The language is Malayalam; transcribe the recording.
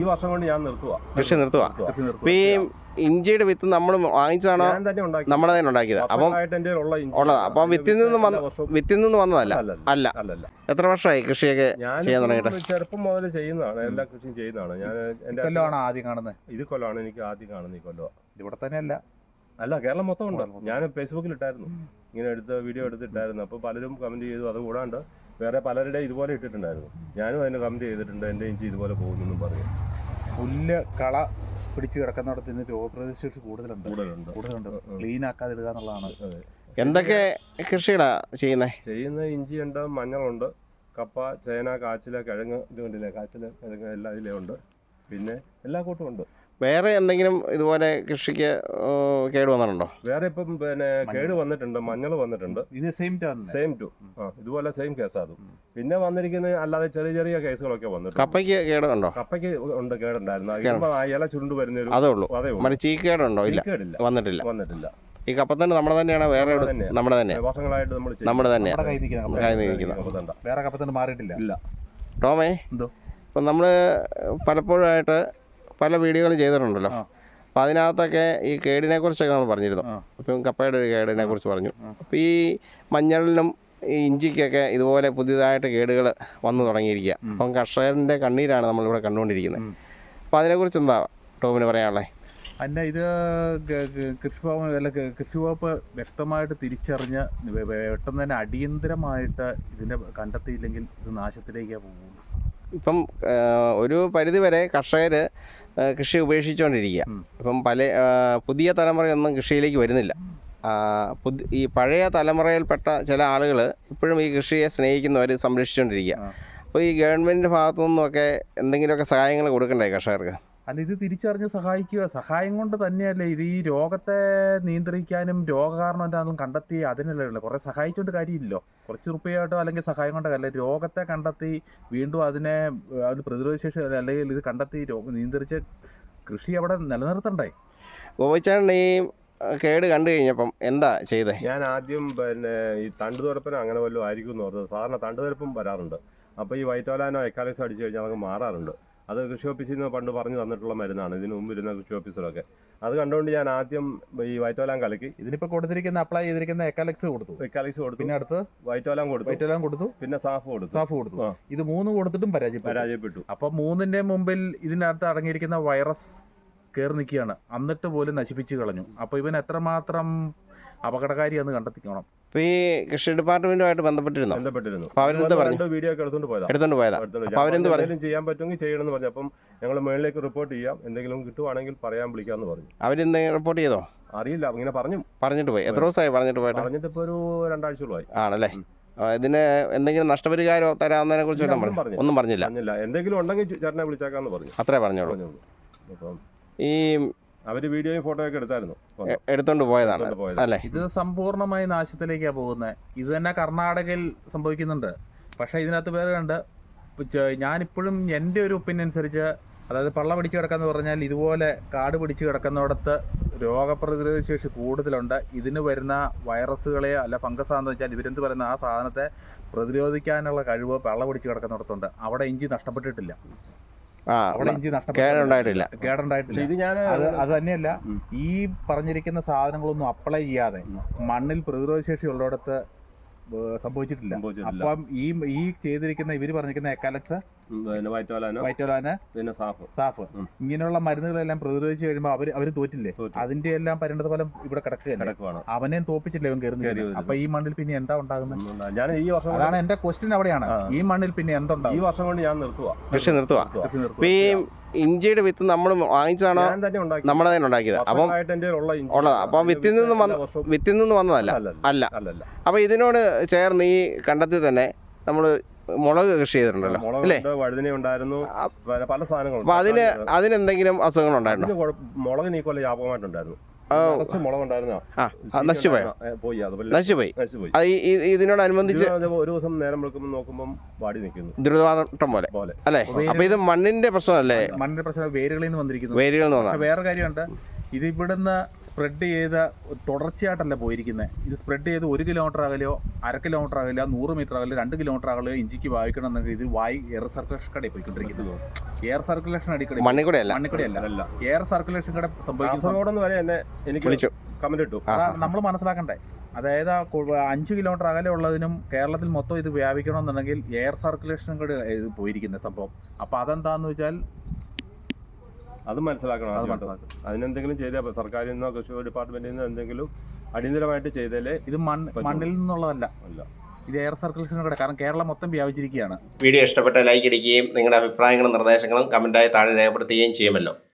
ഈ വർഷം കൊണ്ട് ഞാൻ നിർത്തുക കൃഷി നിർത്തുക അപ്പൊ ഈ ഇഞ്ചിയുടെ വിത്ത് നമ്മൾ വാങ്ങിച്ചാണോ നമ്മുടെ തന്നെ തന്നെ ഉണ്ടാക്കിയത്. അപ്പം ഉള്ളതാ. അപ്പം വിത്തിൽ നിന്ന് വന്ന വിത്തിൽ നിന്ന് വന്നതല്ല. അല്ല. അല്ലല്ല. എത്ര വർഷമായി കൃഷിയൊക്കെ ചെയ്യാൻ തുടങ്ങിയിട്ട്? ചെറുപ്പം മുതൽ ചെയ്യുന്നതാണ്. എല്ലാ കൃഷിയും ചെയ്യുന്നതാണ്. ഞാൻ എന്റെ കൊല്ലമാണ് ആദ്യം കാണുന്നത് ഇത് കൊല്ലമാണ്. എനിക്ക് ആദ്യം കാണുന്നത് ഈ കൊല്ലം. ഇവിടെ തന്നെയല്ല. അല്ല കേരളം മൊത്തം ഉണ്ടല്ലോ. ഞാൻ ഫേസ്ബുക്കിൽ ഇട്ടായിരുന്നു. ഇങ്ങനെ എടുത്ത് വീഡിയോ എടുത്തിട്ടായിരുന്നു. അപ്പോൾ പലരും കമന്റ് ചെയ്തു. അത് കൂടാണ്ട് വേറെ പലരുടെ ഇതുപോലെ ഇട്ടിട്ടുണ്ടായിരുന്നു. ഞാനും അതിന് കമന്റ് ചെയ്തിട്ടുണ്ട്. എന്റെ ഇഞ്ചി ഇതുപോലെ പോകുന്നെന്നും പറഞ്ഞു. പുല്ല് കള പിടിച്ചു കിടക്കുന്നിടത്ത് ഇന്ന് രോഗപ്രതിശേഷി കൂടുതലുണ്ട്. കൂടുതലുണ്ട്. ക്ലീൻ ആക്കാതിടുക എന്നുള്ളതാണ്. അതെ. എന്തൊക്കെ കൃഷികളാ ചെയ്യുന്നത് ചെയ്യുന്ന ഇഞ്ചിയുണ്ട് മഞ്ഞളുണ്ട് കപ്പ ചേന കാച്ചില കിഴങ്ങ് ഇതുകൊണ്ടില്ലേ കാച്ചിൽ കാച്ചില കിഴങ്ങ് എല്ലാം ഇതിലേ ഉണ്ട് പിന്നെ എല്ലാ കൂട്ടും ഉണ്ട്. വേറെ എന്തെങ്കിലും ഇതുപോലെ കൃഷിക്ക് കേട് വന്നിട്ടുണ്ടോ? വേറെ ഇപ്പം പിന്നെ. കേട് വന്നിട്ടുണ്ട് മഞ്ഞൾ വന്നിട്ടുണ്ട്. ഇത് സെയിം തന്നെ. സെയിം ടു ആ ഇതുപോലെ സെയിം കേസാണ് പിന്നെ വന്നിരിക്കുന്ന അല്ലാതെ ചെറിയ ചെറിയ കേസുകളൊക്കെ വന്നിട്ടുണ്ട്. കപ്പയ്ക്ക് കേട് ഉണ്ടോ? കപ്പയ്ക്ക് ഉണ്ട് കേടുണ്ടായിരുന്നു. ഇല ചുരുണ്ട് വരുന്ന ഒരു അതേ ഉള്ളൂ. അതെ ചീക്ക് കേടുണ്ടോ ചീക്കേടുണ്ടോ? ഇല്ല. കേടില്ല വന്നിട്ടില്ല. വന്നിട്ടില്ല. ഈ കപ്പത്തന്നെ നമ്മുടെ തന്നെയാണ് വേറെ. നമ്മുടെ തന്നെ വർഷങ്ങളായിട്ട് നമ്മൾ നമ്മുടെ തന്നെ. വേറെ കപ്പത്തിന് മാറിയിട്ടില്ല. ടോമേ എന്തോ? ഇപ്പം നമ്മൾ പലപ്പോഴായിട്ട് പല വീഡിയോകളും ചെയ്തിട്ടുണ്ടല്ലോ. അപ്പോൾ അപ്പം അതിനകത്തൊക്കെ ഈ കേടിനെ കുറിച്ചൊക്കെ നമ്മൾ പറഞ്ഞിരുന്നു. അപ്പം കപ്പയുടെ ഒരു കേടിനെ കുറിച്ച് പറഞ്ഞു. അപ്പോൾ അപ്പം ഈ മഞ്ഞളിനും ഈ ഇഞ്ചിക്കൊക്കെ ഇതുപോലെ പുതിയതായിട്ട് കേടുകൾ വന്നു തുടങ്ങിയിരിക്കുക. അപ്പം കർഷകരുടെ കണ്ണീരാണ് നമ്മളിവിടെ കണ്ടുകൊണ്ടിരിക്കുന്നത്. അപ്പോൾ അപ്പം അതിനെക്കുറിച്ച് എന്താ ടോമിന് പറയാനുള്ളത് അല്ല ഇത് കൃഷി ഭവൻ കൃഷിഭവൻ അല്ല കൃഷി കൃഷിവകുപ്പ് വ്യക്തമായിട്ട് തിരിച്ചറിഞ്ഞ് പെട്ടെന്ന് തന്നെ അടിയന്തരമായിട്ട് ഇതിനെ കണ്ടെത്തിയില്ലെങ്കിൽ ഇത് നാശത്തിലേക്കാണ് പോകുന്നത്. ഇപ്പം ഒരു പരിധിവരെ കർഷകർ കൃഷി ഉപേക്ഷിച്ചുകൊണ്ടിരിക്കുക. ഇപ്പം പല പുതിയ തലമുറയൊന്നും കൃഷിയിലേക്ക് വരുന്നില്ല. പുതി ഈ പഴയ തലമുറയിൽപ്പെട്ട ചില ആളുകൾ ഇപ്പോഴും ഈ കൃഷിയെ സ്നേഹിക്കുന്നവർ സംരക്ഷിച്ചുകൊണ്ടിരിക്കുക. അപ്പോൾ ഈ ഗവൺമെന്റിന്റെ ഭാഗത്തു നിന്നൊക്കെ എന്തെങ്കിലുമൊക്കെ സഹായങ്ങൾ കൊടുക്കണ്ടേ കർഷകർക്ക്? അല്ല ഇത് തിരിച്ചറിഞ്ഞ് സഹായിക്കുക. സഹായം കൊണ്ട് തന്നെയല്ലേ ഇത് ഈ രോഗത്തെ നിയന്ത്രിക്കാനും രോഗകാരണം എന്താണെന്നും കണ്ടെത്തി അതിനല്ലേ ഉള്ളൂ. കുറേ സഹായിച്ചുകൊണ്ട് കാര്യമില്ലല്ലോ. കുറച്ച് റുപ്പയായിട്ടോ അല്ലെങ്കിൽ സഹായം കൊണ്ടല്ല രോഗത്തെ കണ്ടെത്തി വീണ്ടും അതിനെ ഏഹ്, അതിന് പ്രതിരോധ ശേഷി അല്ലെങ്കിൽ ഇത് കണ്ടെത്തി രോഗം നിയന്ത്രിച്ച് കൃഷി അവിടെ നിലനിർത്തണ്ടേ? ഗോപിച്ചാണ് ഈ കേട് കണ്ടു കഴിഞ്ഞപ്പം എന്താ ചെയ്തേ? ഞാൻ ആദ്യം പിന്നെ ഈ തണ്ട് തുരപ്പന അങ്ങനെ വല്ലതും ആയിരിക്കും എന്ന് പറഞ്ഞത് സാധാരണ തണ്ട് തുരപ്പും വരാറുണ്ട്. അപ്പോൾ ഈ വൈറ്റോലാനോ എക്കാലേസോ അടിച്ചു കഴിഞ്ഞാൽ നമുക്ക് മാറാറുണ്ട്. അത് കൃഷി ഓഫീസിൽ നിന്ന് പണ്ട് പറഞ്ഞു തന്നിട്ടുള്ള മരുന്നാണ്. ഇതിന് മുമ്പ് ഇരുന്ന കൃഷി ഓഫീസറൊക്കെ. അത് കണ്ടുകൊണ്ട് ഞാൻ ആദ്യം ഈ വൈറ്റോലാം കലക്കി. ഇതിനിപ്പോ കൊടുത്തിരിക്കുന്ന അപ്ലൈ ചെയ്തിരിക്കുന്ന എക്കാലക്സ് കൊടുത്തു. എക്കാലക്സ് കൊടുത്തു. പിന്നെ അടുത്ത്? വൈറ്റോലാം കൊടുത്തു. വൈറ്റോലാം കൊടുത്തു. പിന്നെ സാഫ് കൊടുത്തു. സാഫ് കൊടുത്തു. ഇത് മൂന്ന് കൊടുത്തിട്ടും പരാജയപ്പെട്ടു. പരാജയപ്പെട്ടു. അപ്പൊ മൂന്നിന്റെ മുമ്പിൽ ഇതിനകത്ത് അടങ്ങിയിരിക്കുന്ന വൈറസ് കയറി നിൽക്കുകയാണ്. എന്നിട്ട് പോലും നശിപ്പിച്ചു കളഞ്ഞു. അപ്പൊ ഇവൻ എത്രമാത്രം അപകടകാരിയാന്ന് കണ്ടെത്തിക്കണം? അപ്പോൾ ഈ കൃഷി ഡിപ്പാർട്ട്മെന്റുമായിട്ട് ബന്ധപ്പെട്ടിരുന്നു? ബന്ധപ്പെട്ടിരുന്നു. അപ്പോൾ അവരെന്ത് പറഞ്ഞു? വീഡിയോ ഒക്കെ എടുത്തുകൊണ്ട് പോയതാ. എടുത്തോണ്ട് പോയതാ. എടുത്തോണ്ട് അപ്പോൾ അവരെന്ത് പറഞ്ഞു? എന്തെങ്കിലും ചെയ്യാൻ പറ്റുമെങ്കിൽ ചെയ്യണമെന്ന് പറഞ്ഞു. അപ്പം ഞങ്ങൾ മേളിലേക്ക് റിപ്പോർട്ട് ചെയ്യാം. എന്തെങ്കിലും കിട്ടുവാണെങ്കിൽ പറയാൻ വിളിക്കാമെന്ന് പറഞ്ഞു. അവരെന്തെങ്കിലും റിപ്പോർട്ട് ചെയ്തോ? അറിയില്ല. ഇങ്ങനെ പറഞ്ഞു. പറഞ്ഞിട്ട് പോയി. എത്ര ദിവസമായി പറഞ്ഞിട്ട് പോയിട്ട്? പറഞ്ഞിട്ട് ഇപ്പോൾ ഒരു രണ്ടാഴ്ചയോളമായി ആണല്ലേ. ഇതിന് എന്തെങ്കിലും നഷ്ടപരിഹാരോ തരാവുന്നതിനെ കുറിച്ച് ഒന്നും പറഞ്ഞില്ല. എന്തെങ്കിലും ഉണ്ടെങ്കിൽ ചേട്ടനെ വിളിച്ചേക്കാന്ന് പറഞ്ഞു. അത്രേ പറഞ്ഞോളൂ. ഈ അവർ വീഡിയോയും ഫോട്ടോ ഒക്കെ എടുത്തായിരുന്നു. എടുത്തോണ്ട് പോയതാണ്. അല്ലേ? ഇത് സമ്പൂർണമായി നാശത്തിലേക്കാണ് പോകുന്നത് ഇത് തന്നെ കർണാടകയിൽ സംഭവിക്കുന്നുണ്ട്. പക്ഷെ ഇതിനകത്ത് വേറെ ഉണ്ട്. ചെ- ഞാനിപ്പോഴും എന്റെ ഒരു ഒപ്പീനിയൻ അനുസരിച്ച് അതായത് പള്ള പിടിച്ചു കിടക്കാന്ന് പറഞ്ഞാൽ ഇതുപോലെ കാട് പിടിച്ചു കിടക്കുന്നിടത്ത് രോഗപ്രതിരോധ ശേഷി കൂടുതലുണ്ട്. ഇതിന് വരുന്ന വൈറസുകളെ അല്ല ഫംഗസാന്ന് വെച്ചാൽ ഇവരെന്ത് പറയുന്ന? ആ സാധനത്തെ പ്രതിരോധിക്കാനുള്ള കഴിവ് പള്ള പിടിച്ചു കിടക്കുന്നിടത്തുണ്ട്. അവിടെ ഇഞ്ചി നഷ്ടപ്പെട്ടിട്ടില്ല. അവിടെ ഇഞ്ചി കേടുണ്ടായിട്ടില്ല. ഇത് ഞാൻ അത് അത് തന്നെയല്ല ഈ പറഞ്ഞിരിക്കുന്ന സാധനങ്ങളൊന്നും അപ്ലൈ ചെയ്യാതെ മണ്ണിൽ പ്രതിരോധ ശേഷി ഉള്ളിടത്ത് സംഭവിച്ചിട്ടില്ല. അപ്പം ഈ ഈ ചെയ്തിരിക്കുന്ന ഇവർ പറഞ്ഞിരിക്കുന്ന എക്കാലക്സ് പിന്നെ വൈറ്റോലാനോ? വൈറ്റോലാന്? പിന്നെ സാഫ്. സാഫ്. ഇങ്ങനെയുള്ള മരുന്നുകളെല്ലാം പ്രതിരോധിച്ച് കഴിയുമ്പോൾ അവർ അവർ തോറ്റില്ലേ? അതിന്റെ എല്ലാം പരിണത ഫലം ഇവിടെ കിടക്കുകയാണ് അവനെ അവനെയും തോപ്പിച്ചില്ലേ അവൻ കയറി കയറുന്നില്ല അപ്പൊ ഈ മണ്ണിൽ പിന്നെ എന്താ ഉണ്ടാകുന്നത് ഞാൻ ഈ വർഷം അതാണ് എന്റെ ക്വസ്റ്റ്യൻ അവിടെയാണ്. ഈ മണ്ണിൽ പിന്നെ ഈ വർഷം കൊണ്ട് ഞാൻ നിർത്തുക കൃഷി നിർത്തുക ഈ ഇഞ്ചിയുടെ വിത്ത് നമ്മൾ വാങ്ങിച്ചാണോ നമ്മളെ തന്നെ ഉണ്ടാക്കി. നമ്മുടെ തന്നെ ഉണ്ടാക്കിയത്. അപ്പം അപ്പൊ ഉള്ളതാ. വിത്തിൽ നിന്ന് വന്ന- വിത്തിൽ നിന്ന് വന്നതല്ല. അല്ല. അപ്പൊ അപ്പോൾ ഇതിനോട് ചേർന്ന് ഈ കണ്ടത്തിൽ തന്നെ നമ്മൾ മുളക് കൃഷി ചെയ്തിട്ടുണ്ടല്ലോ അല്ലേ? വഴുതിന ഉണ്ടായിരുന്നു പല സാധനങ്ങളും സാധനങ്ങളുണ്ട് അപ്പോൾ അതിന് അതിനെന്തെങ്കിലും അസുഖങ്ങൾ ഉണ്ടായിരുന്നു? മുളക് മുളകിന് വ്യാപകമായിട്ടുണ്ടായിരുന്നു നശിച്ചുപോയി ഇതിനോടനുബന്ധിച്ച് ഇത് ഒരു ദിവസം നേരം വെളുക്കുമ്പോൾ നോക്കുമ്പോൾ വാടി നിൽക്കുന്നു. ദ്രുതവാദം പോലെ പോലെ. അല്ലേ? അപ്പോൾ ഇത് മണ്ണിന്റെ പ്രശ്നമല്ലേ? മണ്ണിന്റെ പ്രശ്നം വേരുകളിൽ നിന്ന് വന്നിരിക്കുന്നു. വേരുകൾ നിന്ന് വേറെ കാര്യമുണ്ട്. ഇത് ഇവിടുന്ന് സ്പ്രെഡ് ചെയ്ത് തുടർച്ചയായിട്ടല്ല പോയിരിക്കുന്നത് ഇത് സ്പ്രെഡ് ചെയ്ത് ഒരു കിലോമീറ്റർ അകലെയോ അര കിലോമീറ്റർ അകലെയോ നൂറ് മീറ്റർ അകലെയോ രണ്ട് കിലോമീറ്റർ അകലെയോ ഇഞ്ചിക്ക് വായിക്കണം എന്നെങ്കിൽ ഇത് വായി എയർ സർക്കുലേഷൻ കടയിൽ പോയിക്കൊണ്ടിരിക്കുന്നത് എയർ സർക്കുലേഷൻ അടിക്കടി മണ്ണിക്കൂടെയല്ല. മണ്ണിക്കൂടെയല്ല എയർ സർക്കുലേഷൻ കട സംഭവിക്കുന്നു വരെ എന്നെ എനിക്ക് വിളിച്ചു. കമന്റ് ഇട്ടു. നമ്മൾ മനസ്സിലാക്കണ്ടേ. അതായത് അഞ്ച് കിലോമീറ്റർ അകലെ ഉള്ളതിനും കേരളത്തിൽ മൊത്തം ഇത് വ്യാപിക്കണമെന്നുണ്ടെങ്കിൽ എയർ സർക്കുലേഷൻ കൂടെ ഇത് പോയിരിക്കുന്ന സംഭവം. അപ്പോൾ അതെന്താന്ന് വെച്ചാൽ അത് മനസ്സിലാക്കണം അത് ആദ്യമായിട്ട്. അതിനെന്തെങ്കിലും ചെയ്താൽ. സർക്കാരിൽ നിന്നോ കൃഷി ഡിപ്പാർട്ട്മെന്റിൽ നിന്നോ എന്തെങ്കിലും അടിയന്തരമായിട്ട് ചെയ്താലേ ഇത് മണ്ണ് മണ്ണിൽ നിന്നുള്ളതല്ല. അല്ല. ഇത് എയർ സർക്കുലേഷൻ കൂടെ കാരണം കേരളം മൊത്തം വ്യാപിച്ചിരിക്കുകയാണ്. വീഡിയോ ഇഷ്ടപ്പെട്ട ലൈക്ക് അടിക്കുകയും നിങ്ങളുടെ അഭിപ്രായങ്ങളും നിർദ്ദേശങ്ങളും കമന്റായി താഴെ രേഖപ്പെടുത്തുകയും ചെയ്യുമല്ലോ.